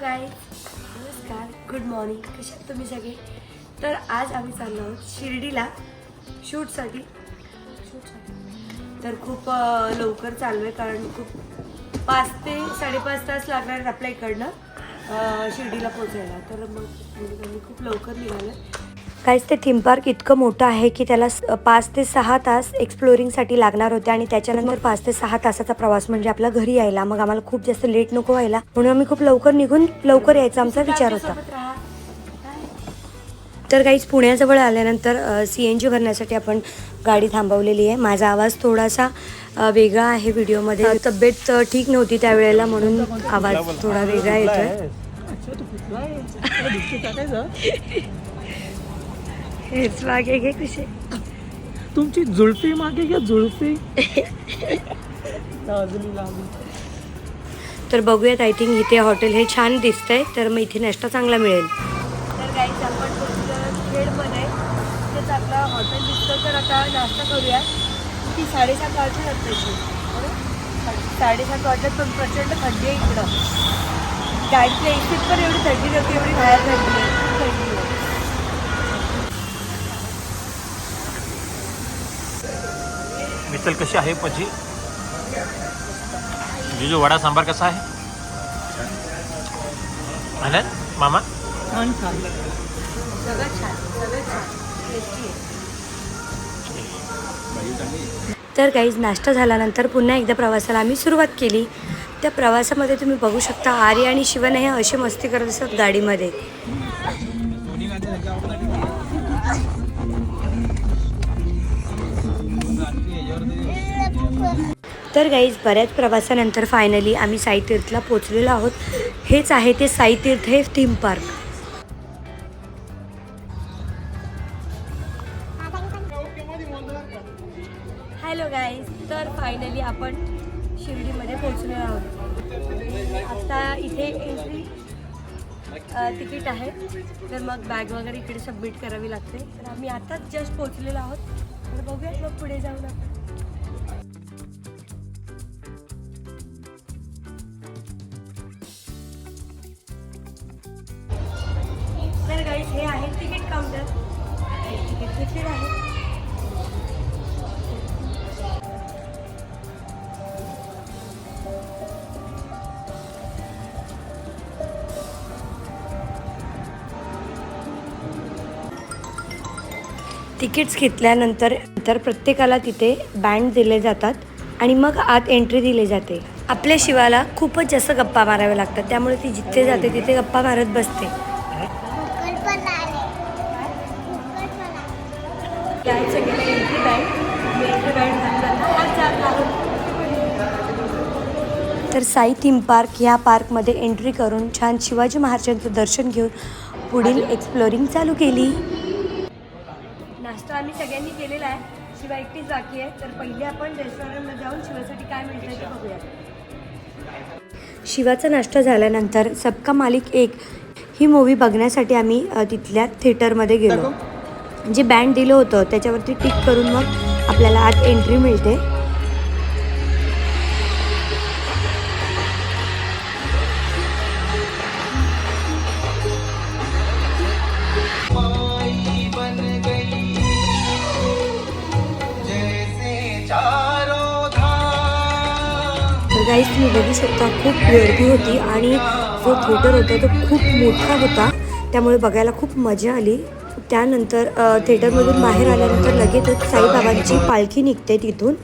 गाय नमस्कार. Good morning कसे आहात तुम्ही सगळे? तर आज आम्ही चाललो आहोत शिर्डीला शूटसाठी शूटसाठी तर खूप लवकर चाललो आहे कारण खूप पाच ते साडेपाच तास लागणार आहेत आपल्या इकडनं शिर्डीला पोचायला तर मग आम्ही खूप लवकर निघालं. काहीच ते थीम पार्क इतकं मोठं आहे की त्याला पाच ते सहा तास एक्सप्लोरिंगसाठी लागणार होते आणि त्याच्यानंतर पाच ते सहा तासाचा प्रवास म्हणजे आपल्या घरी यायला. मग आम्हाला खूप जास्त लेट नको व्हायला. म्हणून आम्ही खूप लवकर निघून लवकर यायचा आमचा विचार होता. तर काहीच पुण्याजवळ आल्यानंतर सी एन जी भरण्यासाठी आपण गाडी थांबवलेली आहे. माझा आवाज थोडासा अ, वेगळा आहे व्हिडिओमध्ये. तब्येत ठीक नव्हती त्यावेळेला म्हणून आवाज थोडा वेगळा येतोय. हेच मागे घे कसे तुमची जुळपी मागे घ्या जुळपी. तर बघूयात आय थिंक इथे हॉटेल हे छान दिसतंय तर मग इथे नाश्ता चांगला मिळेल. तर आपण खेडमध्ये हॉटेल दिसतं तर आता नाश्ता करूया. ती साडेसात वाजता साडेसात वाजता पण प्रचंड थंडी आहे इकडं. गाडीच्या एसीत पण एवढी थंडी नव्हती एवढी बाहेर थंडी आहे. मिसल कशी आहे पची जिजू वडा सांबार कसा आहे? आनंद मामा? तर काहीच नाश्ता झाल्यानंतर पुन्हा एकदा प्रवासाला आम्ही सुरुवात केली. त्या प्रवासामध्ये तुम्ही बघू शकता आर्य आणि शिवन हे असे मस्ती करत असतात गाडीमध्ये. तर गाईज बऱ्याच प्रवासानंतर फायनली आम्ही साई तीर्थला पोचलेलो आहोत. हेच आहे ते साई तीर्थ हे थीम पार्क हॅलो गाईज तर फायनली आपण शिर्डीमध्ये पोचलो आहोत. आता इथे एंट्री तिकीट आहे. तर मग बॅग वगैरे इकडे सबमिट करावी लागते. तर आम्ही आताच जस्ट पोचलेलो आहोत. तर बघूयात मग पुढे जाऊन आपण. तिकीट्स घेतल्यानंतर तर प्रत्येकाला तिथे बँड दिले जातात आणि मग आत एंट्री दिली जाते. आपल्या शिवाला खूपच जास्त गप्पा माराव्या लागतात. त्यामुळे ती जिथे जाते तिथे गप्पा मारत बसते. तर साई थीम पार्क ह्या पार्कमध्ये एंट्री करून छान शिवाजी महाराजांचं दर्शन घेऊन पुढील एक्सप्लोरिंग चालू केली. नाश्ता आम्ही सगळ्यांनी केलेला आहे. शिवा एकटीच बाकी आहे. तर पहिले आपण रेस्टॉरंटमध्ये जाऊन शिवासाठी काय मिळतं ते बघूया. शिवाचा नाश्ता झाल्यानंतर सबका मालिक एक ही मूवी बघण्यासाठी आम्ही अ, तिथल्या थिएटरमध्ये गेलो. जे बँड दिलं होतं त्याच्यावरती टिक करून मग आपल्याला आत एंट्री मिळते. गाईज तुम्ही बघू शकता खूप गर्दी होती आणि जो थिएटर होता तो खूप मोठा होता. त्यामुळे बघायला खूप मजा आली. त्यानंतर थिएटरमधून बाहेर आल्यानंतर लगेचच साईबाबांची पालखी निघते तिथून.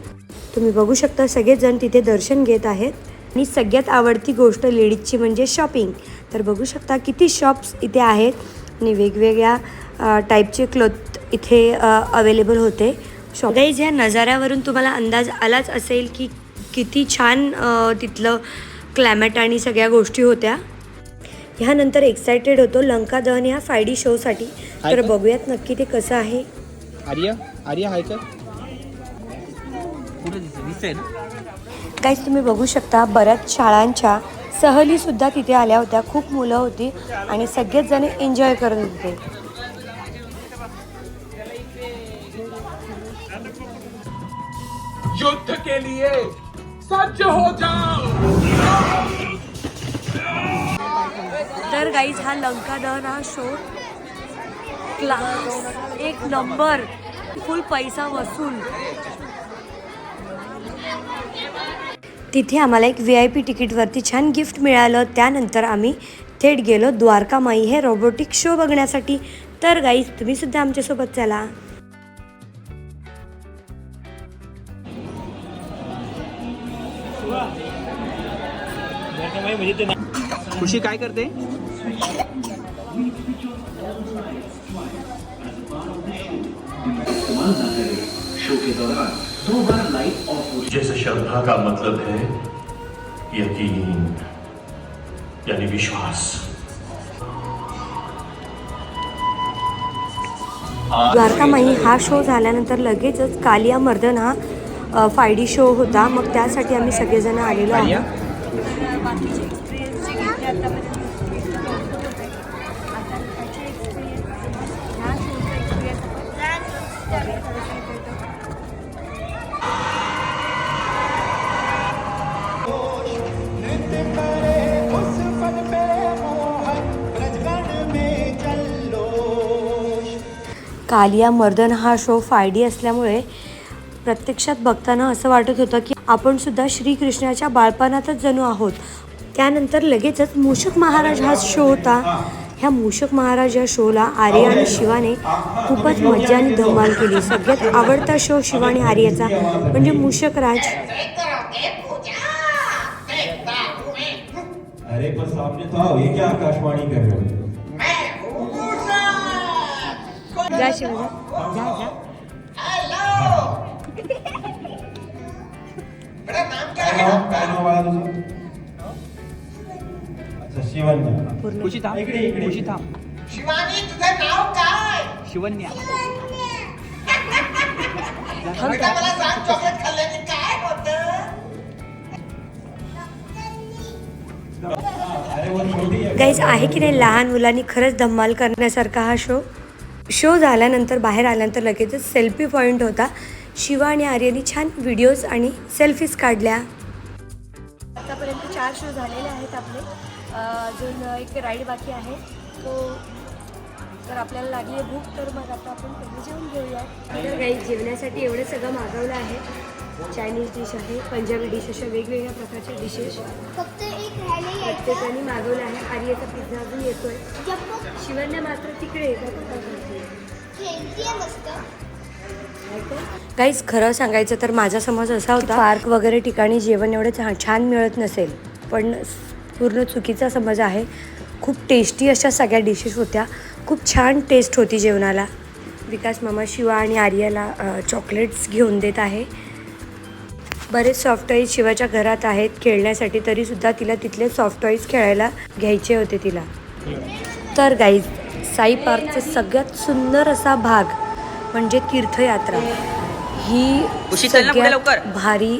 तुम्ही बघू शकता सगळेजण तिथे दर्शन घेत आहेत. आणि सगळ्यात आवडती गोष्ट लेडीजची म्हणजे शॉपिंग तर बघू शकता किती शॉप्स इथे आहेत. आणि वेगवेगळ्या टाईपचे क्लोथ इथे अवेलेबल होते. शॉप गाईज ह्या नजाऱ्यावरून तुम्हाला अंदाज आलाच असेल की किती छान तिथलं क्लायमेट आणि सगळ्या गोष्टी होत्या. ह्यानंतर एक्सायटेड होतो लंका दहन ह्या फाय डी शोसाठी तर बघूयात नक्की ते कसं आहे. आर्या? आर्या हाय का? पुढे दिसतंय ना? काहीच तुम्ही बघू शकता बऱ्याच शाळांच्या सहलीसुद्धा तिथे आल्या होत्या. खूप मुलं होती आणि सगळेच जण एन्जॉय करत होते. युद्ध के लिए सज्ज हो जाओ। तर गाईज हा लंका दहन हा शो क्लास एक नंबर फुल पैसा वसूल. तिथे आम्हाला एक व्ही आय पी तिकीटवरती छान गिफ्ट मिळालं. त्यानंतर आम्ही थेट गेलो द्वारकामाई हे रोबोटिक शो बघण्यासाठी. तर गाईज तुम्ही सुद्धा आमच्यासोबत चला. म्हणजे ते खुशी काय करते? जैसे श्रद्धा का मतलब है यकीन यानी विश्वास। द्वारकामाई हा शो झाल्यानंतर लगेचच कालिया मर्दन हा फाय डी शो होता. मग त्यासाठी आम्ही सगळेजण आलेलो कालिया मर्दन हा शो फायडी असल्यामुळे प्रत्यक्षात बघताना असं वाटत होतं की आपण सुद्धा श्रीकृष्णाच्या बाळपणातच जणू आहोत. त्यानंतर लगेचच मूषक महाराज हा शो होता. ह्या मूषक महाराज या शोला आर्या आणि शिवाने खूपच मज्जा आणि धमाल केली. सगळ्यात आवडता शो शिवा आणि आर्याचा. म्हणजे मूषक राज. अरे पर सामने तो आओ ये क्या आकाशवाणी कर रहे हो जा शिवा जा जा. नाव काय नाव बाळा तुझं अच्छा शिवन्या. खुशी थांब इकडे, इकडे. खुशी थांब शिवानी तुझं नाव काय शिवन्या बेटा मला सांग चॉकलेट खाल्ल्याने काय अरे छोटी गाईज आहे की नाही लहान मुलांनी खरंच धम्माल करण्यासारखा हा शो शो झाल्यानंतर बाहेर आल्यानंतर लगेचच सेल्फी पॉईंट होता. शिवा आणि आर्यनी छान व्हिडिओज आणि सेल्फीज काढल्या. चार शो झालेले आहेत आपले. अजून एक राईड बाकी आहे. तो तर आपल्याला लागली आहे भूक तर मग आता आपण पहिले जेवून घेऊया तर काही जेवण्यासाठी एवढं सगळं मागवलं आहे. चायनीज डिश आहे पंजाबी डिश अशा वेगवेगळ्या प्रकारच्या डिशेस फक्त एक प्रत्येकाने मागवलं आहे. आर्याचा पिझ्झा अजून येतोय. शिवन्या मात्र तिकडे मस्त. काहीच खरं सांगायचं तर माझा समज असा होता पार्क वगैरे ठिकाणी जेवण एवढं छान छान मिळत नसेल. पण पूर्ण चुकीचा समज आहे. खूप टेस्टी अशा सगळ्या डिशेस होत्या. खूप छान टेस्ट होती जेवणाला. विकास मामा शिवा आणि आर्याला चॉकलेट्स घेऊन देत आहे. बरेच सॉफ्ट टॉईज शिवाच्या घरात आहेत. खेळण्यासाठी तरीसुद्धा तिला तिथले सॉफ्ट टॉईज खेळायला घ्यायचे होते तिला. तर गाईज साई पार्कचा सगळ्यात सुंदर असा भाग म्हणजे तीर्थयात्रा. ही सगळ्यात. भारी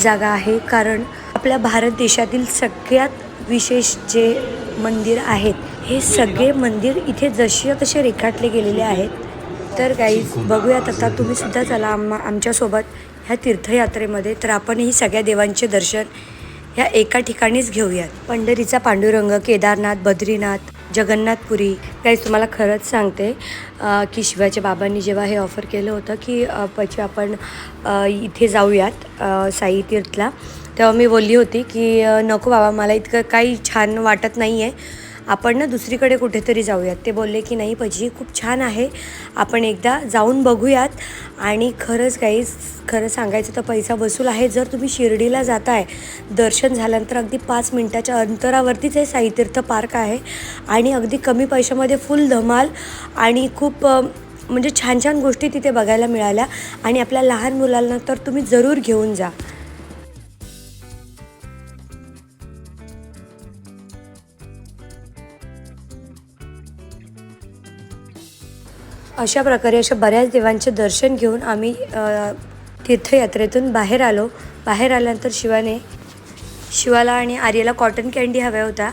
जागा आहे. कारण आपल्या भारत देशातील सगळ्यात विशेष जे मंदिर आहेत हे सगळे मंदिर इथे जसे तसे रेखाटले गेलेले आहेत. तर गाईज बघूयात आता तुम्ही सुद्धा चला आम आमच्यासोबत ह्या तीर्थयात्रेमध्ये. तर आपणही सगळ्या देवांचे दर्शन ह्या एका ठिकाणीच घेऊयात. पंढरीचा पांडुरंग केदारनाथ बद्रीनाथ जगन्नाथपुरी. काही तुम्हाला खरंच सांगते की शिवाच्या बाबांनी जेव्हा हे ऑफर केलं होतं की अं, आपण इथे जाऊयात साई तीर्थला. तेव्हा मी बोलली होती की नको बाबा मला इतकं काही छान वाटत नाही आहे आपण ना दुसरीकडे कुठेतरी जाऊयात. ते बोलले की नाही पजी खूप छान आहे. आपण एकदा जाऊन बघूयात. आणि खरंच काही खरं सांगायचं तर पैसा वसूल आहे. जर तुम्ही शिर्डीला जाताय दर्शन झाल्यानंतर अगदी पाच मिनटाच्या अंतरावरतीच हे साईतीर्थ पार्क आहे. आणि अगदी कमी पैशामध्ये फुल धमाल आणि खूप म्हणजे छान छान गोष्टी तिथे बघायला मिळाल्या. आणि आपल्या लहान मुलांना तर तुम्ही जरूर घेऊन जा. अशा प्रकारे अशा बऱ्याच देवांचे दर्शन घेऊन आम्ही तीर्थयात्रेतून बाहेर आलो. बाहेर आल्यानंतर शिवाने शिवाला आणि आर्याला कॉटन कॅन्डी हव्या होता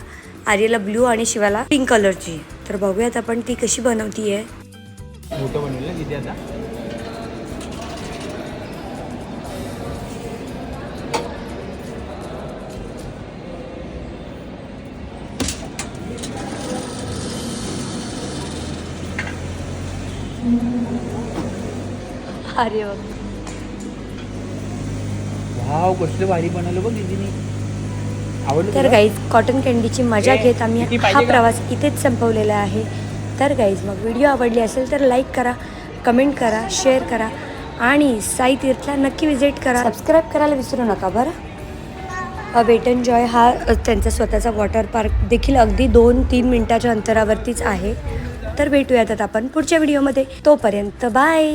आर्याला ब्लू आणि शिवाला पिंक कलरची तर बघूयात आपण ती कशी बनवती आहे अरे वाव कसलं भारी बनवलं बघ दीदीने. तर? गाईज कॉटन कॅन्डीची मजा घेत आम्ही. हा? प्रवास इथेच संपवलेला आहे. तर गाईज मग व्हिडिओ आवडली असेल तर लाईक करा कमेंट करा शेअर करा आणि साई तीर्थला नक्की विजिट करा. सबस्क्राईब करायला विसरू नका बरं? वेट अँड जॉय हा त्यांचा स्वतःचा वॉटर पार्क देखील अगदी दोन तीन मिनटाच्या अंतरावरतीच आहे. तर भेटूयात आता आपण पुढच्या व्हिडिओमध्ये तोपर्यंत बाय